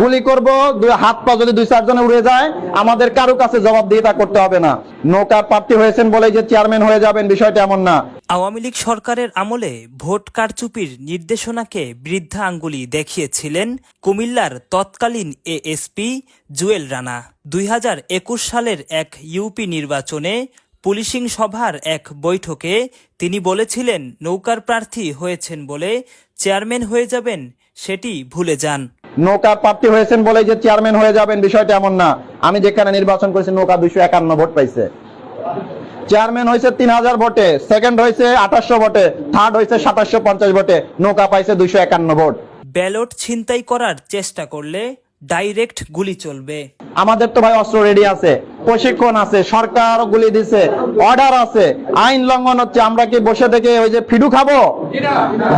গুলি করব, দুই হাত পা যদি দুই চারজনে উড়ে যায়, আমাদের কারও কাছে জবাবদিহিতা করতে হবে না। নৌকার প্রার্থী হয়েছেন বলেই যে চেয়ারম্যান হয়ে যাবেন, বিষয়টা এমন না। আওয়ামী লীগ সরকারের আমলে ভোট কারচুপির নির্দেশনাকে বৃদ্ধা আঙ্গুলি দেখিয়েছিলেন কুমিল্লার তৎকালীন এএসপি জুয়েল রানা। দুই হাজার একুশ সালের এক ইউপি নির্বাচনে পুলিশিং সভার এক বৈঠকে তিনি বলেছিলেন, নৌকার প্রার্থী হয়েছেন বলে চেয়ারম্যান হয়ে যাবেন, সেটি ভুলে যান। নৌকার প্রার্থী হয়েছেন বলে যে চেয়ারম্যান হয়ে যাবেন, বিষয়টা এমন না। আমি যেখানে নির্বাচন করেছি, নৌকা দুইশো একান্ন ভোট পাইছে। চেয়ারম্যান হয়েছে তিন হাজার ভোটে সেকেন্ড হয়েছে আঠাশশো ভোটে থার্ড হয়েছে সাতাশশো পঞ্চাশ ভোটে, নৌকা পাইছে দুইশো একান্ন ভোট। ব্যালট ছিনতাই করার চেষ্টা করলে ডাইরেক্ট গুলি চলবে। আমাদের তো ভাই অস্ত্র রেডি আছে প্রশিক্ষণ আছে সরকার গুলি দিছে অর্ডার আছে আইন লঙ্ঘন হচ্ছে আমরা কি বসে থেকে ওই যে ফিডু খাব?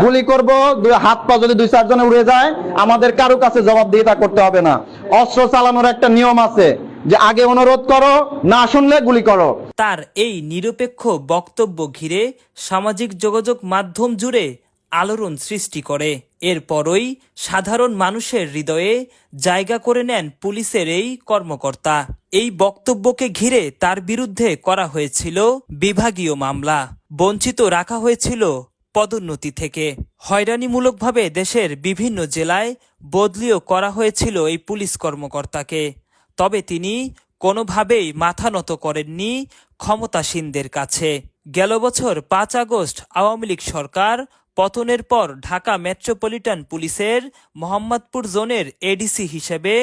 গুলি করব দুই হাত পা যদি দুই চারজনে উড়ে যায় আমাদের কারও কাছে জবাবদিহিতা করতে হবে না। অস্ত্র চালানোর একটা নিয়ম আছে যে আগে অনুরোধ করো না শুনলে গুলি করো। তার এই নিরপেক্ষ বক্তব্য ঘিরে সামাজিক যোগাযোগ মাধ্যম জুড়ে আলোড়ন সৃষ্টি করে। এরপরই সাধারণ মানুষের হৃদয়ে জায়গা করে নেন পুলিশের এই কর্মকর্তা। এই বক্তব্যকে ঘিরে তার বিরুদ্ধে করা হয়েছিল বিভাগীয় মামলা। বঞ্চিত রাখা হয়েছিল পদোন্নতি থেকে। হয়রানিমূলকভাবে দেশের বিভিন্ন জেলায় বদলিও করা হয়েছিল এই পুলিশ কর্মকর্তাকে। তবে তিনি কোনোভাবেই মাথা নত করেননি ক্ষমতাসীনদের কাছে। গেল বছর পাঁচ আগস্ট আওয়ামী লীগ সরকার পতনের পর ঢাকা মেট্রোপলিটন পুলিশের মোহাম্মদপুর জোনের এডিসি হিসেবে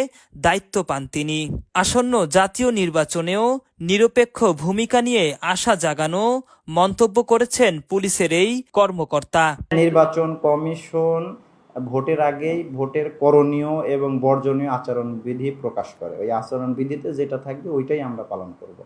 দায়িত্ব পান তিনি। আসন্ন জাতীয় নির্বাচনেও নিরপেক্ষ ভূমিকা নিয়ে আশা জাগানো মন্তব্য করেছেন পুলিশের এই কর্মকর্তা। নির্বাচন কমিশন ভোটের আগেই ভোটের করণীয় এবং বর্জনীয় আচরণবিধি প্রকাশ করে। ওই আচরণবিধিতে যেটা থাকবে ওইটাই আমরা পালন করব।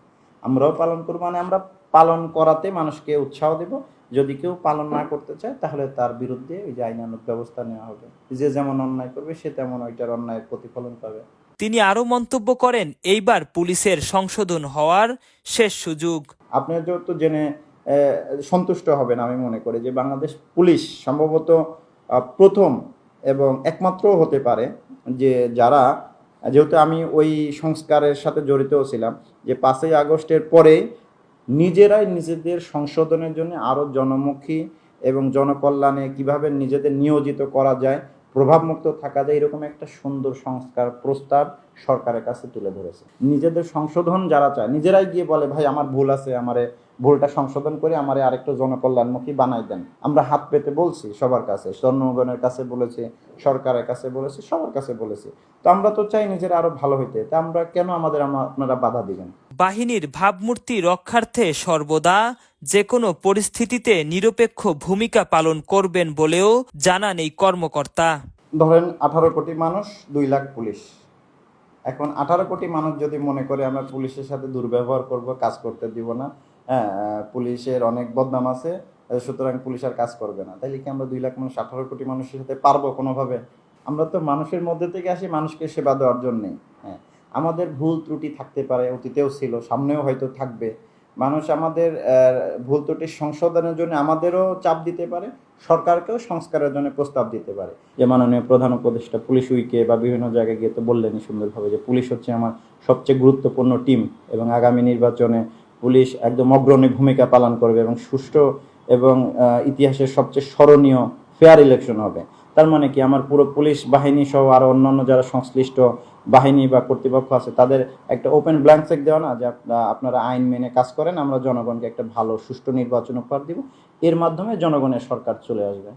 আমরাও পালন করব মানে আমরা পালন করাতে মানুষকে উৎসাহ দেব যদি কেউ পালন না করতে চায় তাহলে তার বিরুদ্ধে ওই যে আইনানুগ ব্যবস্থা নেওয়া হবে। যে যেমন অন্যায় করবে সে তেমন ওইটার অন্যায়ের প্রতিফলন পাবে। তিনি আরও মন্তব্য করেন এইবার পুলিশের সংশোধন হওয়ার শেষ সুযোগ। আপনি যেহেতু জেনে সন্তুষ্ট হবেন আমি মনে করি যে বাংলাদেশ পুলিশ সম্ভবত প্রথম এবং একমাত্র হতে পারে যে যারা যেহেতু আমি ওই সংস্কারের সাথে জড়িতও ছিলাম যে পাঁচই আগস্টের পরে নিজেরাই নিজেদের সংশোধনের জন্য আরও জনমুখী এবং জনকল্যাণে কীভাবে নিজেদের নিয়োজিত করা যায়, প্রভাবমুক্ত থাকা যায়, এরকম একটা সুন্দর সংস্কার প্রস্তাব সরকারের কাছে তুলে ধরেছে। নিজেদের সংশোধন যারা চায়, নিজেরাই গিয়ে বলে, ভাই, আমার ভুল আছে, আমারে ভুলটা সংশোধন করে আমারে আরেকটু জনকল্যাণমুখী বানাই দেন। আমরা হাত পেতে বলছি সবার কাছে, জনগণের কাছে বলেছি, সরকারের কাছে বলেছি, সবার কাছে বলেছি। তো আমরা তো চাই নিজেরা আরও ভালো হইতে। তা আমরা কেন আমাদের আপনারা বাধা দিবেন? বাহিনীর ভাবমূর্তি রক্ষার্থে সর্বদা যে কোনো পরিস্থিতিতে নিরপেক্ষ ভূমিকা পালন করবেন বলেও জানান এই কর্মকর্তা। ধরেন আঠারো কোটি মানুষ, দুই লাখ পুলিশ। এখন আঠারো কোটি মানুষ যদি মনে করে আমরা পুলিশের সাথে দুর্ব্যবহার করব, কাজ করতে দিব না হ্যাঁ পুলিশের অনেক বদনাম আছে সুতরাং পুলিশ আর কাজ করবে না। তাইলে কি আমরা দুই লাখ মানুষ, আঠারো কোটি মানুষের সাথে পারব কোনোভাবে? আমরা তো মানুষের মধ্যে থেকে আসি, মানুষকে সেবা দেওয়ার জন্যেই। আমাদের ভুল ত্রুটি থাকতে পারে, অতীতেও ছিল, সামনেও হয়তো থাকবে। মানুষ আমাদের ভুল ত্রুটি সংশোধনের জন্য আমাদেরও চাপ দিতে পারে, সরকারকেও সংস্কারের জন্য প্রস্তাব দিতে পারে। যে মাননীয় প্রধান উপদেষ্টা পুলিশ উইকে বা বিভিন্ন জায়গায় গিয়ে তো বললেনই সুন্দরভাবে যে পুলিশ হচ্ছে আমার সবচেয়ে গুরুত্বপূর্ণ টিম এবং আগামী নির্বাচনে পুলিশ একদম অগ্রণী ভূমিকা পালন করবে এবং সুষ্ঠু এবং ইতিহাসের সবচেয়ে স্মরণীয় ফেয়ার ইলেকশন হবে। তার মানে কি আমার পুরো পুলিশ বাহিনী সহ আরও অন্যান্য যারা সংশ্লিষ্ট বাহিনী বা কর্তৃপক্ষ আছে, তাদের একটা ওপেন ব্ল্যাঙ্ক চেক দেওয়া না যে আপনারা আইন মেনে কাজ করেন, আমরা জনগণকে একটা ভালো, সুষ্ঠু নির্বাচন উপহার দিব। এর মাধ্যমে জনগণের সরকার চলে আসবে।